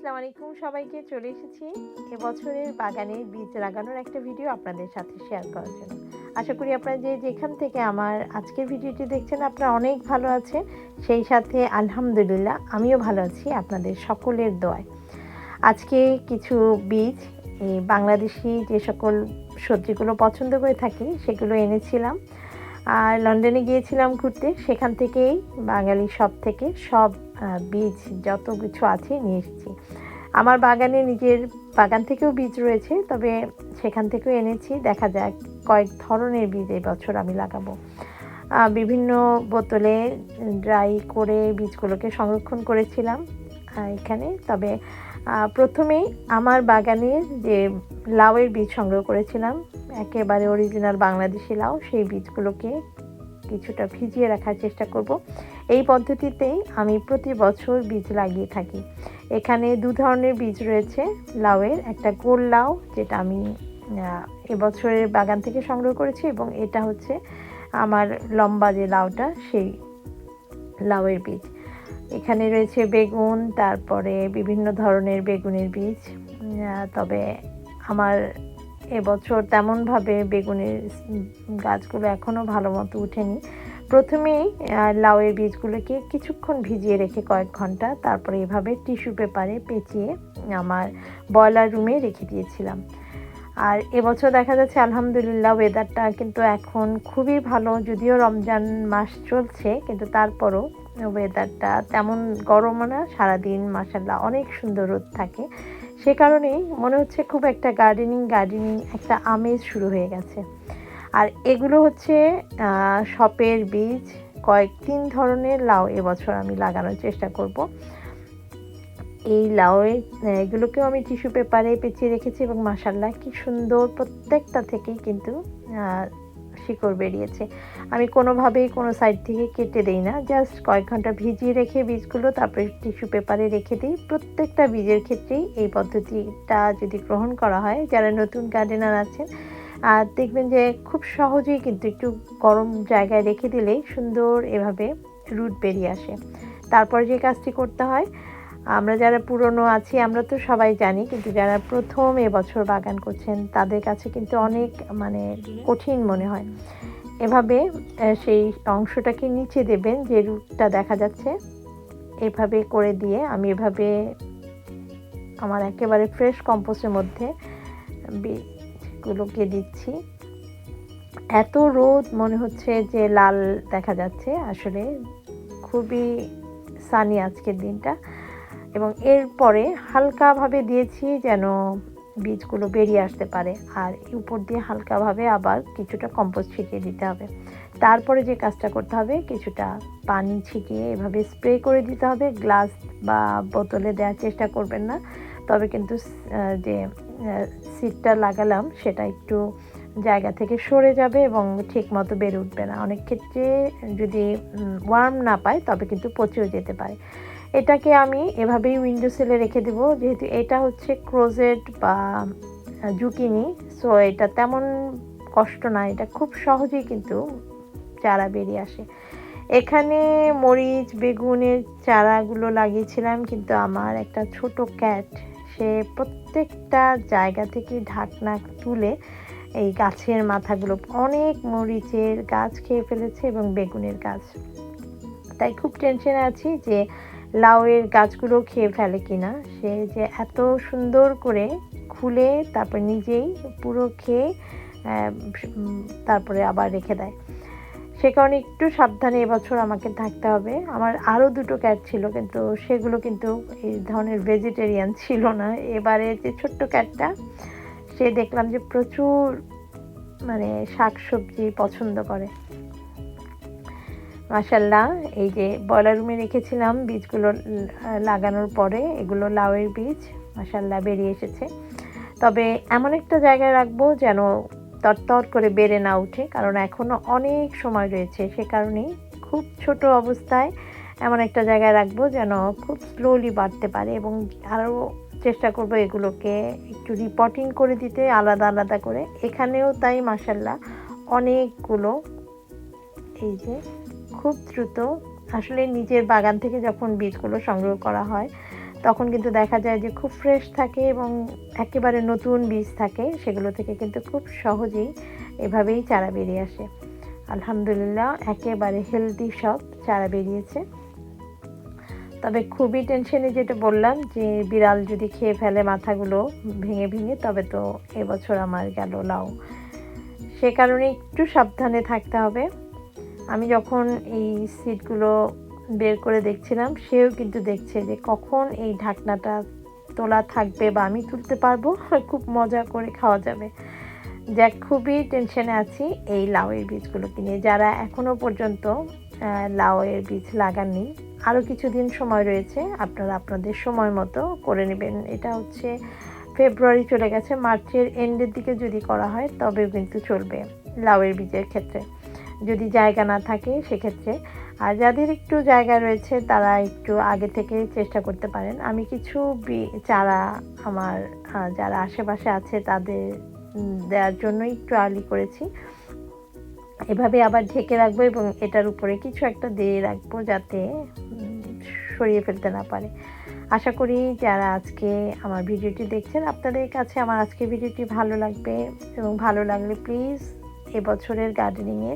আসসালামু আলাইকুম সবাইকে। চলে এসেছি এবছরের বাগানে বীজ লাগানোর একটা ভিডিও আপনাদের সাথে শেয়ার করার জন্য। আশা করি আপনারা যে যেখান থেকে আমার আজকের ভিডিওটি দেখছেন, আপনারা অনেক ভালো আছে সেই সাথে আলহামদুলিল্লাহ আমিও ভালো আছি, আপনাদের সকলের দোয়ায়। আজকে কিছু বীজ, এই বাংলাদেশি যে সকল সবজিগুলো পছন্দ করে থাকি, সেগুলো এনেছিলাম। আর লন্ডনে গিয়েছিলাম ঘুরতে, সেখান থেকেই বাঙালি সব থেকে সব বীজ, যত কিছু আছে নিয়ে এসেছি। আমার বাগানে নিজের বাগান থেকেও বীজ রয়েছে, তবে সেখান থেকেও এনেছি। দেখা যাক কয়েক ধরনের বীজ এই বছর আমি লাগাবো। বিভিন্ন বোতলে ড্রাই করে বীজগুলোকে সংরক্ষণ করেছিলাম এখানে। তবে প্রথমেই আমার বাগানের যে লাউয়ের বীজ সংগ্রহ করেছিলাম, একেবারে অরিজিনাল বাংলাদেশি লাউ, সেই বীজগুলোকে কিছুটা ভিজিয়ে রাখার চেষ্টা করব। এই পদ্ধতিতেই আমি প্রতি বছর বীজ লাগিয়ে থাকি। এখানে দু ধরনের বীজ রয়েছে। লাউয়ের একটা গোল লাউ, যেটা আমি এবছরের বাগান থেকে সংগ্রহ করেছি এবং এটা হচ্ছে আমার লম্বা যে লাউটা, সেই লাউয়ের বীজ। এখানে রয়েছে বেগুন, তারপরে বিভিন্ন ধরনের বেগুনের বীজ। তবে আমার এবছর তেমনভাবে বেগুনের গাছগুলো এখনও ভালো মতো উঠেনি। প্রথমেই লাউয়ের বীজগুলোকে কিছুক্ষণ ভিজিয়ে রেখে কয়েক ঘণ্টা তারপরে এভাবে টিস্যু পেপারে পেঁচিয়ে আমার বয়লার রুমে রেখে দিয়েছিলাম। আর এবছর দেখা যাচ্ছে, আলহামদুলিল্লাহ ওয়েদারটা কিন্তু এখন খুবই ভালো, যদিও রমজান মাস চলছে, কিন্তু তারপরও ওয়েদারটা তেমন গরমও না, সারাদিন মাসাল্লাহ অনেক সুন্দর রোদ থাকে। সে কারণেই মনে হচ্ছে খুব একটা গার্ডেনিং গার্ডেনিং একটা আমেজ শুরু হয়ে গেছে। আর এগুলো হচ্ছে শপের বীজ কয়েক তিন ধরনের লাউ এবছর আমি লাগানোর চেষ্টা করব। এই লাউয়ের আহ, এগুলোকেও আমি টিস্যু পেপারে পেঁচিয়ে রেখেছি এবং মাসাল্লাহ কি সুন্দর প্রত্যেকটা থেকেই কিন্তু শিকড় বেরিয়েছে। আমি কোনোভাবেই কোনো সাইড থেকে কেটে দেই না জাস্ট কয়েক ঘণ্টা ভিজিয়ে রেখে বীজগুলো, তারপরে টিস্যু পেপারে রেখে দিই। প্রত্যেকটা বীজের ক্ষেত্রেই এই পদ্ধতিটা যদি গ্রহণ করা হয়, যারা নতুন গার্ডেনার আছেন, আর দেখবেন যে খুব সহজেই কিন্তু একটু গরম জায়গায় রেখে দিলেই সুন্দর এভাবে রুট বেরিয়ে আসে। তারপর যে কাজটি করতে হয় আমরা যারা পুরনো আছি, আমরা তো সবাই জানি, কিন্তু যারা প্রথম এবছর বাগান করছেন, তাদের কাছে কিন্তু অনেক মানে কঠিন মনে হয়। এভাবে সেই অংশটাকে নিচে দেবেন, যে রুটটা দেখা যাচ্ছে, এভাবে করে দিয়ে আমি এভাবে আমার একেবারে ফ্রেশ কম্পোস্টের মধ্যে বীজগুলোকে দিচ্ছি। এত রোদ মনে হচ্ছে যে লাল দেখা যাচ্ছে, আসলে খুবই সানি আজকের দিনটা। এবং এরপরে হালকাভাবে দিয়েছি যেন বীজগুলো বেরিয়ে আসতে পারে। আর উপর দিয়ে হালকাভাবে আবার কিছুটা কম্পোস্ট ছিটিয়ে দিতে হবে। তারপরে যে কাজটা করতে হবে, কিছুটা পানি ছিটিয়ে এভাবে স্প্রে করে দিতে হবে। গ্লাস বা বোতলে দেওয়ার চেষ্টা করবেন না। তবে কিন্তু যে সিটটা লাগালাম, সেটা একটু জায়গা থেকে সরে যাবে এবং ঠিক মতো বেড়ে উঠবে না। অনেক ক্ষেত্রে যদি ওয়ার্ম না পায়, তবে কিন্তু পচেও যেতে পারে। এটাকে আমি এভাবেই উইন্ডো সেলে রেখে দেবো, যেহেতু এটা হচ্ছে ক্রোজেট বা জুকিনি সো এটা তেমন কষ্ট না, এটা খুব সহজেই কিন্তু চারা বেরিয়ে আসে। এখানে মরিচ, বেগুনের চারাগুলো লাগিয়েছিলাম, কিন্তু আমার একটা ছোট ক্যাট সে প্রত্যেকটা জায়গা থেকে ঢাকনা তুলে এই গাছের মাথাগুলো, অনেক মরিচের গাছ খেয়ে ফেলেছে এবং বেগুনের গাছ। তাই খুব টেনশনে আছি যে লাউয়ের গাছগুলো খেয়ে ফেলে কিনা, সে যে এত সুন্দর করে খুলে তারপর নিজেই পুরো খেয়ে তারপরে আবার রেখে দেয়। সে কারণে একটু সাবধানে এবছর আমাকে থাকতে হবে। আমার আরও দুটো ক্যাট ছিল, কিন্তু সেগুলো কিন্তু এই ধরনের ভেজিটেরিয়ান ছিল না। এবারে যে ছোট্ট ক্যাটটা, সে দেখলাম যে প্রচুর মানে শাক সবজি পছন্দ করে। মাসাল্লাহ এই যে বয়লার রুমে রেখেছিলাম, বীজগুলো লাগানোর পরে এগুলো লাউয়ের বীজ মাসাল্লাহ বেরিয়ে এসেছে। তবে এমন একটা জায়গায় রাখব যেন তরতর করে বেড়ে না উঠে, কারণ এখনও অনেক সময় রয়েছে, সে কারণেই খুব ছোট অবস্থায় এমন একটা জায়গায় রাখব যেন খুব স্লোলি বাড়তে পারে এবং আরও চেষ্টা করব এগুলোকে একটু রিপোর্টিং করে দিতে, আলাদা আলাদা করে। এখানেও তাই মাসাল্লাহ অনেকগুলো, এই যে খুব দ্রুত আসলে নিজের বাগান থেকে যখন বীজগুলো সংগ্রহ করা হয়, তখন কিন্তু দেখা যায় যে খুব ফ্রেশ থাকে এবং একেবারে নতুন বীজ থাকে, সেগুলো থেকে কিন্তু খুব সহজেই এভাবেই চারা বেরিয়ে আসে। আলহামদুলিল্লাহ, একেবারে হেলদি সব চারা বেরিয়েছে। তবে খুবই টেনশনে যেটা বললাম যে বিড়াল যদি খেয়ে ফেলে মাথাগুলো ভেঙে ভেঙে, তবে তো এবছর আমার গেল লাউ। সে কারণে একটু সাবধানে থাকতে হবে। আমি যখন এই সিটগুলো বের করে দেখছিলাম, সেও কিন্তু দেখছে যে কখন এই ঢাকনাটা তোলা থাকবে বা আমি তুলতে পারব, খুব মজা করে খাওয়া যাবে। যাক, খুবই টেনশনে আছি এই লাউয়ের বীজগুলোকে নিয়ে যারা এখনও পর্যন্ত লাউয়ের বীজ লাগাননি, আরও কিছুদিন সময় রয়েছে, আপনারা আপনাদের সময় মতো করে নেবেন। এটা হচ্ছে ফেব্রুয়ারি চলে গেছে, মার্চের এন্ডের দিকে যদি করা হয়, তবেও কিন্তু চলবে লাউয়ের বীজের ক্ষেত্রে। যদি জায়গা না থাকে সেক্ষেত্রে। আর যাদের একটু জায়গা রয়েছে, তারা একটু আগে থেকে চেষ্টা করতে পারেন। আমি কিছু চারা আমার যারা আশেপাশে আছে, তাদের দেওয়ার জন্য একটু আর্লি করেছি। এভাবে আবার ঢেকে রাখব এবং এটার উপরে কিছু একটা দিয়ে রাখব যাতে সরিয়ে ফেলতে না পারে। আশা করি যারা আজকে আমার ভিডিওটি দেখছেন, আপনাদের কাছে আমার আজকে ভিডিওটি ভালো লাগবে এবং ভালো লাগলে প্লিজ এবছরের গার্ডেনিংয়ে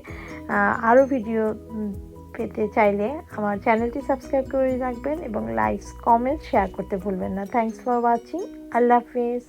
আরও ভিডিও পেতে চাইলে আমার চ্যানেলটি সাবস্ক্রাইব করে রাখবেন এবং লাইকস কমেন্ট শেয়ার করতে ভুলবেন না। Thanks for watching Allah Hafiz.